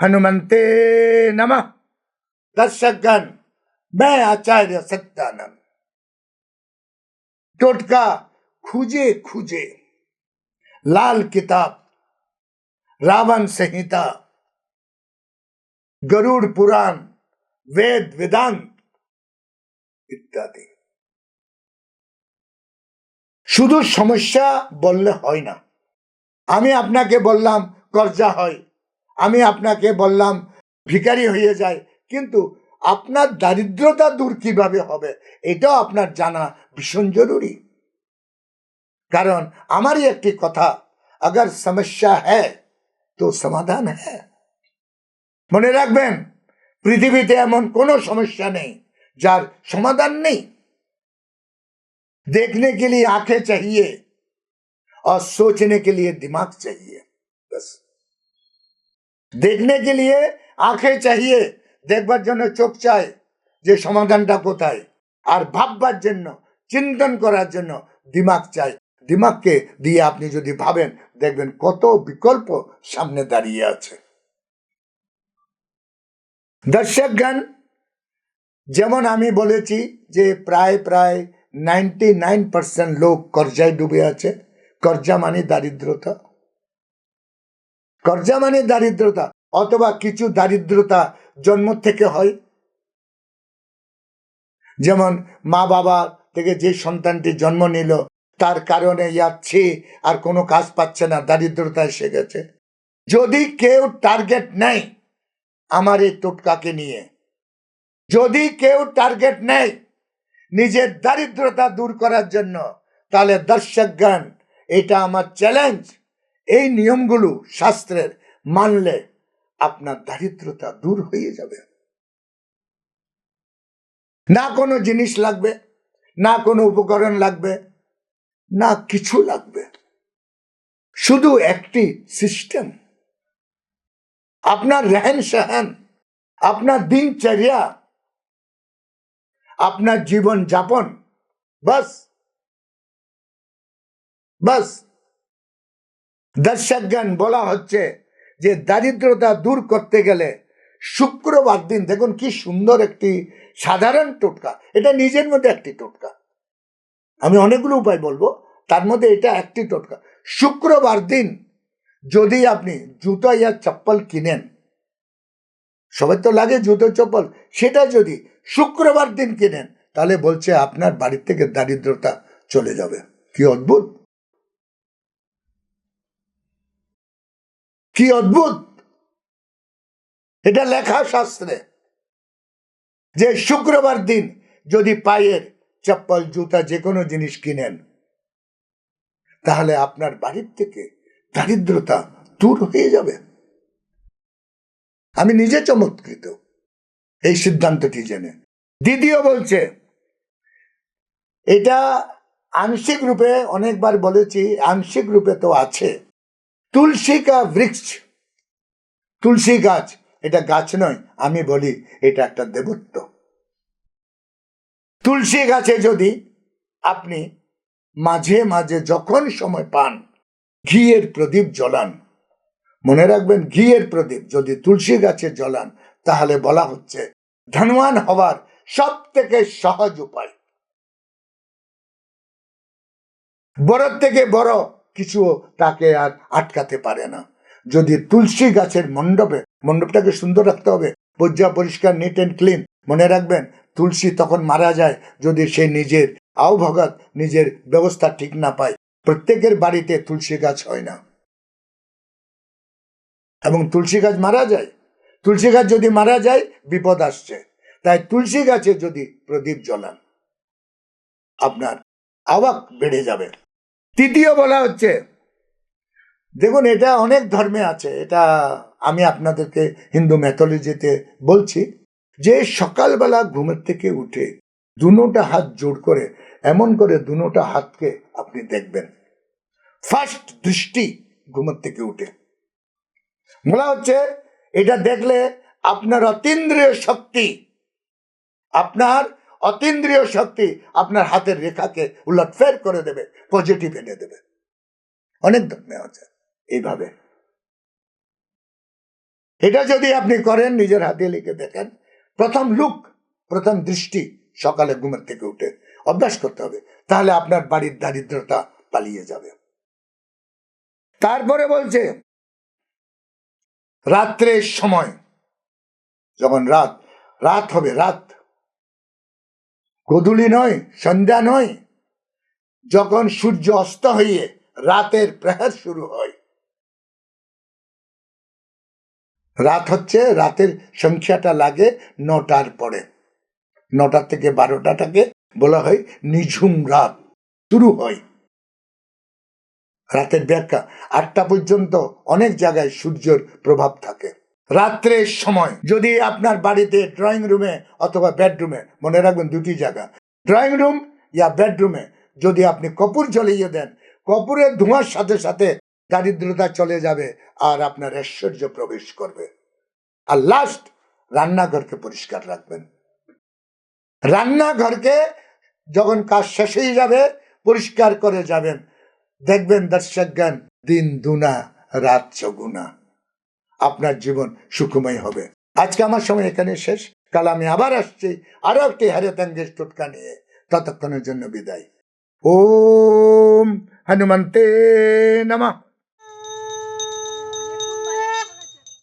हनुमंते नमः दर्शकगण मैं आचार्य सत्यानंद टोटका खुजे खुजे लाल किताब रावण संहिता गरुड़ पुराण वेद वेदांत ইত্যাদি শুধু সমস্যা বললে হয় না আমি আপনাকে বললাম কর্জা হয় আমি আপনাকে বললাম ভিখারি হয়ে যায় কিন্তু আপনার দারিদ্রতা দূর কিভাবে হবে এটাও আপনার জানা ভীষণ জরুরি কারণ আমারই একটি কথা अगर समस्या है তো সমাধান হ্যাঁ মনে রাখবেন পৃথিবীতে এমন কোনো সমস্যা নেই যার সমাধান নেই देखने के लिए आंखें चाहिए और सोचने के लिए दिमाग चाहिए बस দেখনে কে লিয়ে আঁখে চাহিয়ে দেখবার জন্য চোখ চাই যে সমাধানটা কোথায় আর ভাববার জন্য চিন্তন করার জন্য দিমাগ চাই দিমাগকে দিয়ে আপনি যদি ভাবেন দেখবেন কত বিকল্প সামনে দাঁড়িয়ে আছে দর্শক গান যেমন আমি বলেছি যে প্রায় প্রায় নাইনটি নাইন পার্সেন্ট লোক কর্জায় ডুবে আছে কর্জা মানে দারিদ্রতা কর্জা মানে দারিদ্রতা অথবা কিছু দারিদ্রতা জন্ম থেকে হয়। যেমন মা বাবা থেকে যে সন্তানটি জন্ম নিল, তার কারণে যাচ্ছে আর কোনো কাজ পাচ্ছে না দারিদ্রতা এসে গেছে। যদি কেউ টার্গেট নেয় আমার এই টোটকাকে নিয়ে, যদি কেউ টার্গেট নেয় নিজের দারিদ্রতা দূর করার জন্য, তাহলে দর্শকগণ, এটা আমার চ্যালেঞ্জ এই নিয়মগুলো শাস্ত্রের মানলে আপনার দারিদ্রতা দূর হয়ে যাবে। না কোনো জিনিস লাগবে, না কোনো উপকরণ লাগবে, না কিছু লাগবে। শুধু একটি সিস্টেম। আপনার রেহেন সেহেন, আপনার দিনচর্যা, আপনার জীবন যাপন বাস বাস। দর্শকগণ বলা হচ্ছে যে দারিদ্রতা দূর করতে গেলে শুক্রবার দিন, দেখুন কি সুন্দর একটি সাধারণ টোটকা। এটা নিজের মধ্যে একটি টোটকা। আমি অনেকগুলো উপায় বলব। তার মধ্যে এটা একটি টোটকা। শুক্রবার দিন যদি আপনি জুতো ইয়া চপ্পল কিনেন, সবাই তো লাগে জুতো চপ্পল, সেটা যদি শুক্রবার দিন কিনেন, তাহলে বলছে আপনার বাড়ির থেকে দারিদ্রতা চলে যাবে। কি অদ্ভুত! কি অদ্ভুত! এটা লেখা শাস্ত্রে যে শুক্রবার দিন যদি পায়ের চপ্পল, জুতা যে কোনো জিনিস কিনেন, তাহলে আপনার বাড়ির থেকে দারিদ্রতা দূর হয়ে যাবে। আমি নিজে চমৎকৃত। এই সিদ্ধান্তটি জেনে। দ্বিতীয় বলছে, এটা আংশিক রূপে অনেকবার বলেছি, আংশিক রূপে তো আছে। তুলসী কা বৃক্ষ। তুলসী গাছ, এটা গাছ নয়, আমি বলি এটা একটা দেবত্ব। তুলসী গাছে যদি আপনি মাঝে মাঝে যখন সময় পান ঘিয়ের প্রদীপ জ্বলান, মনে রাখবেন ঘিয়ের প্রদীপ যদি তুলসী গাছে জ্বলান, তাহলে বলা হচ্ছে ধনবান হওয়ার সব থেকে সহজ উপায়। বড় থেকে বড় কিছু তাকে আর আটকাতে পারে না। যদি তুলসী গাছের মণ্ডপে, মণ্ডপটাকে সুন্দর রাখতে হবে পর্যা পরিষ্কার নিট অ্যান্ড ক্লিন মনে রাখবেন, তুলসী তখন মারা যায় যদি সে নিজের আওভগত, নিজের ব্যবস্থা ঠিক না পায়। প্রত্যেকের বাড়িতে তুলসী গাছ হয় না। এবং তুলসী গাছ মারা যায়। তুলসী গাছ যদি মারা যায়, বিপদ আসছে। তাই তুলসী গাছে যদি প্রদীপ জ্বলান, আপনার আওয়াক বেড়ে যাবে। তৃতীয় বলা হচ্ছে, দেখুন এটা অনেক ধর্মে আছে, এটা আমি আপনাদেরকে হিন্দু ম্যাথোলজিতে বলছি, যে সকালবেলা ঘুমের থেকে উঠে দুনোটা হাত জোর করে, এমন করে দুনোটা হাতকে আপনি দেখবেন। ফার্স্ট দৃষ্টি ঘুমের থেকে উঠে। বলা হচ্ছে, এটা দেখলে আপনার অতীন্দ্রিয় শক্তি, আপনার অতীন্দ্রিয় শক্তি আপনার হাতের রেখাকে উলটফের করে দেবে পজিটিভ এনে দেবে। অনেক ধর্মে আছে, এইভাবে। এটা যদি আপনি করেন, নিজের হাতে লিখে দেখেন, প্রথম লুক, প্রথম দৃষ্টি, সকালে ঘুমের থেকে উঠে অভ্যাস করতে হবে, তাহলে আপনার বাড়ির দারিদ্রতা পালিয়ে যাবে। তারপরে বলছে, রাত্রের সময়, যখন রাত রাত হবে, রাত গধূলি নয়, সন্ধ্যা নয়। যখন সূর্য অস্ত হইয়ে রাতের প্রহার শুরু হয়। রাত হচ্ছে, রাতের সংখ্যাটা লাগে নটার পরে। নটা থেকে বারোটাটাকে বলা হয় নিঝুম রাত শুরু হয়। রাতের ব্যাখ্যা, আটটা পর্যন্ত অনেক জায়গায় সূর্যের প্রভাব থাকে। রাত্রের সময়, যদি আপনার বাড়িতে ড্রয়িং রুমে অথবা বেডরুমে মনে রাখবেন দুটি জায়গা। ড্রয়িং রুম ইয়া বেডরুমে যদি আপনি কপুর জ্বলিয়ে দেন, কপুরের ধোঁয়ার সাথে সাথে দারিদ্রতা চলে যাবে আর আপনার ঐশ্বর্য প্রবেশ করবে। আর লাস্ট রান্নাঘরকে পরিষ্কার রাখবেন। রান্নাঘরকে যখন কাজ শেষ হয়ে যাবে, পরিষ্কার করে যাবেন। দেখবেন দর্শকগণ, দিন দুনা, রাত চগুনা। আপনার জীবন সুখময় হবে। আজকে আমার সময় এখানে শেষ। কাল আমি আবার আসছি আরও একটি হারেতাঙ্গের টোটকা নিয়ে। ততক্ষণের জন্য বিদায়। ওম হনুমন্তে নমঃ।